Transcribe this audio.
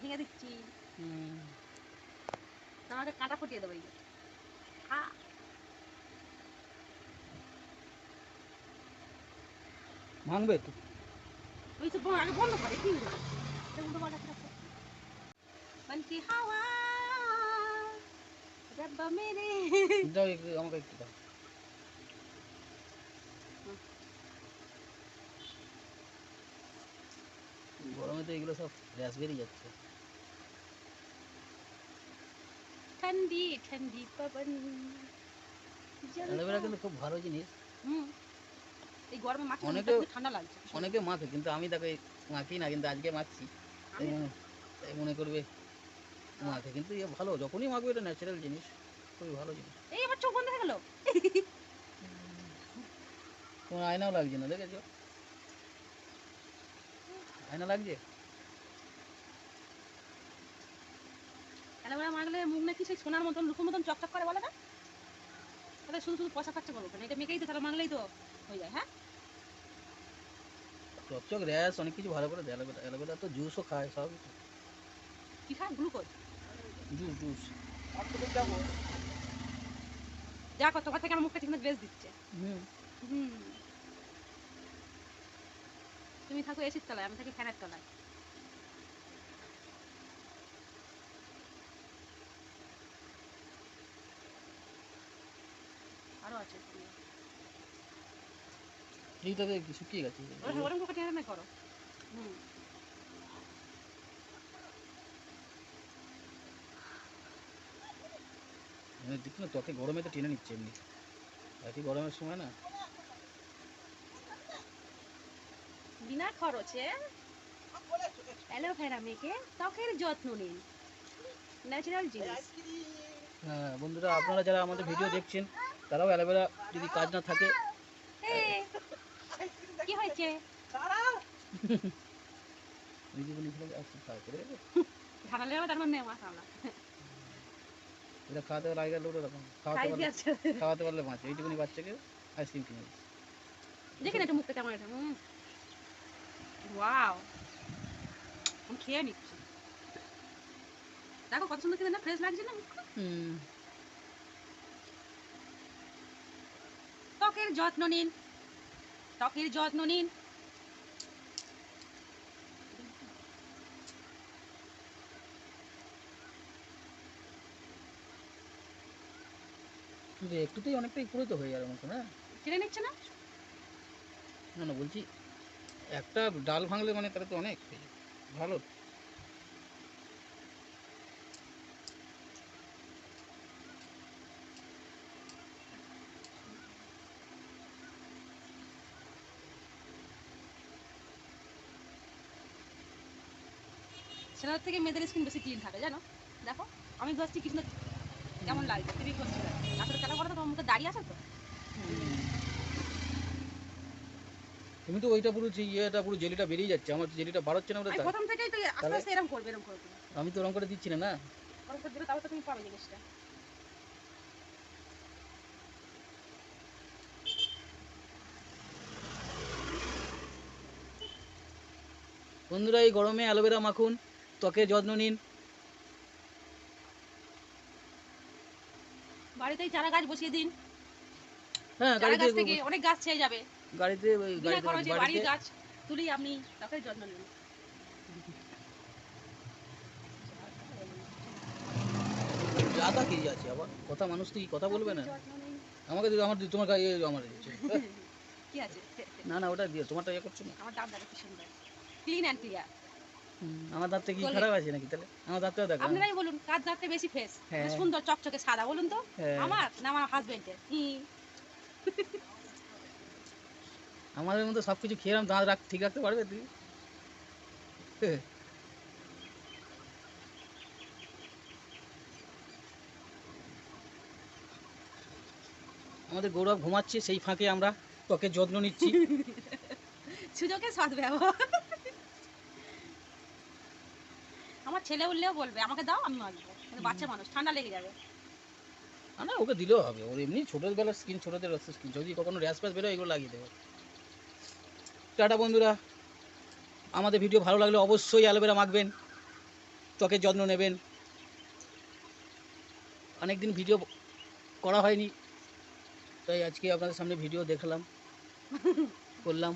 ভেঙে দিচ্ছি। তোমাকে কাঁটা ফুটিয়ে দেবো খা। ভাঙবে তো? ওই তো আগে বন্ধ করে কি করে। হাওয়া রব্বা মেরে। দাও আমাকে একটু দাও। গরমে তো এগুলো সব র্যাশ বেরিয়ে যাচ্ছে। ঠান্ডি ঠান্ডি পবন। অ্যালোভেরা কিন্তু খুব ভালো জিনিস। হুম। এই গরমে মাছ অনেকে- ঠান্ডা লাগছে অনেকে মাখে কিন্তু আমি তাকে মাখি না কিন্তু আজকে মাখছি। তাই মনে- তাই মনে করবে মাখে কিন্তু ইয়ে ভালো যখনই মাখবে এটা ন্যাচারাল জিনিস খুবই ভালো জিনিস। এই আমার চোখ বন্ধ হয়ে গেল। তোমার আয়নাও লাগছে না দেখেছ? আয়না লাগছে? অ্যালোভেরা মাগলে মুখ নাকি সেই সোনার মতন রূপের মতন চকচক করে বলে না তাহলে শুধু শুধু পয়সা খরচা করব কেন? এটা মেকেই তো তাহলে মাগলেই তো হয়ে যায় হ্যাঁ? চকচক র্যাশ অনেক কিছু ভালো করে দেয় অ্যালোভেরা অ্যালোভেরা তো জুসও খায় সব কি খায়? গ্লুকোজ? Juice juice. দেখো তোমার থেকে আমার মুখটা ঠিক ড্রেস দিচ্ছে। হুম। হুম। তুমি থাকো এসির তলায় আমি থাকি ফ্যানের তলায়। এইটাতে কি শুকিয়ে গেছে ওরকম ওরকম করে করো। হুম। মানে না ত্বকে গরমে তো টেনে নিচ্ছে এমনি। একই গরমের সময় না। বিনা খরচে অ্যালোভেরা মেখে ত্বকের যত্ন নিন। ন্যাচারাল জিনিস। হ্যাঁ বন্ধুরা আপনারা যারা আমাদের ভিডিও দেখছেন তারাও অ্যালোভেরা যদি কাজ না থাকে কি হয়েছে? মানে খাওয়াতে খাওয়াতে পারলে মাছ এইটুকুনি বাচ্চাকে আইসক্রিম কিনে দিচ্ছি। দেখি না একটু মুখটা কেমন এটা ওয়াও আমি খেয়ে নিচ্ছি। দেখো কত সুন্দর খেতে না ফ্রেশ লাগছে না? হুম। ত্বকের যত্ন নিন। ত্বকের যত্ন নিন। একটুতেই অনেকটাই পুরোতো হয়ে যাবে মতো না কিনে নিচ্ছে না? না না বলছি একটা ডাল ভাঙলে মানে তাহলে তো অনেক হয়ে। ভালো। সেটার থেকে মেয়েদের স্কিন বেশি ক্লিন থাকে জানো? দেখো আমি ধরছি কৃষ্ণ কেমন লাগছে তুমি করছি আসলে কেন করো তোমার মুখে দাঁড়িয়ে আছে তো? তুমি তো ওইটা পুরো যে ইয়েটা পুরো জেলিটা বেরিয়ে যাচ্ছে। আমার জেলিটা বাড়াচ্ছে না ওটা প্রথম থেকেই তো আস্তে আস্তে এরকম করবে এরকম করবে। আমি তো ওরকম করে দিচ্ছি না না? পরে তো দেবে তাহলে তো তুমি পাবে জিনিসটা। বন্ধুরা এই গরমে অ্যালোভেরা মাখুন। ত্বকের যত্ন নিন। বাড়িতেই চারা গাছ বসিয়ে দিন। হ্যাঁ গাড়িতে থেকে অনেক গাছ ছেয়ে যাবে। গাড়িতে গাড়িতে বাড়ির গাছ তুলি আপনি ত্বকের যত্ন নিন। আছে আবার? কথা মানুষ তো কি কথা বলবে না? আমাকে আমার তোমার গায়ে আমার কি আছে? না না ওটা দিও তোমারটা ইয়ে করছ না? আমার কি সুন্দর। Clean and clear. আমার দাঁতটা কি খারাপ আছে নাকি তাহলে? আমার দাঁতটাও দেখো আপনারাই বলুন কার দাঁতটা বেশি ফ্রেশ হ্যাঁ। সুন্দর চকচকে সাদা বলুন তো। হ্যাঁ। আমার না আমার হাজবেন্ডের আমাদের মধ্যে সব কিছু খেয়ে দাঁত রাখ ঠিক রাখতে পারবে তুই। আমাদের গৌরব ঘুমাচ্ছে সেই ফাঁকে আমরা ত্বকের যত্ন নিচ্ছি। সুযোগে সৎ আমার ছেলে উঠলেও বলবে, আমাকে দাও আমি মাখবো কিন্তু বাচ্চা মানুষ, ঠান্ডা লেগে যাবে। না ওকে দিলেও হবে। ওর এমনি ছোটোবেলার স্কিন ছোটোদের স্কিন যদি কখনো র্যাশ প্যাশ বেরোয়, এগুলো লাগিয়ে দেবে। টাটা বন্ধুরা। আমাদের ভিডিও ভালো লাগলে অবশ্যই অ্যালোভেরা মাখবেন। ত্বকের যত্ন নেবেন। অনেক দিন ভিডিও করা হয়নি। তাই আজকে আপনাদের সামনে ভিডিও দেখলাম, করলাম।